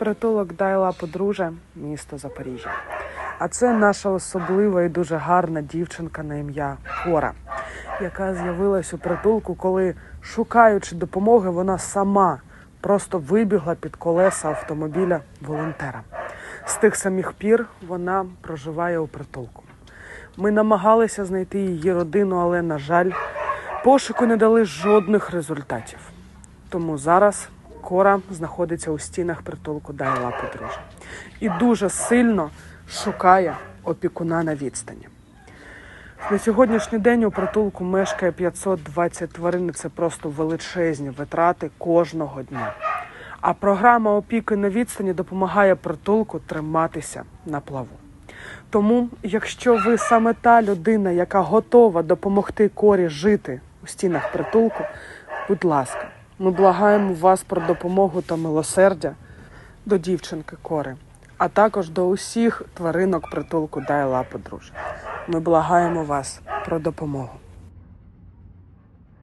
Притулок Дайла Подружжя, місто Запоріжжя. А це наша особлива і дуже гарна дівчинка на ім'я Кора, яка з'явилась у притулку, коли, шукаючи допомоги, вона сама просто вибігла під колеса автомобіля волонтера. З тих самих пір вона проживає у притулку. Ми намагалися знайти її родину, але, на жаль, пошуку не дали жодних результатів. Тому зараз Кора знаходиться у стінах притулку Дайла Подружжя і дуже сильно шукає опікуна на відстані. На сьогоднішній день у притулку мешкає 520 тварин. Це просто величезні витрати кожного дня. А програма опіки на відстані допомагає притулку триматися на плаву. Тому, якщо ви саме та людина, яка готова допомогти корі жити у стінах притулку, будь ласка, ми благаємо вас про допомогу та милосердя до дівчинки кори, а також до усіх тваринок притулку Дай лапи, друже. Ми благаємо вас про допомогу.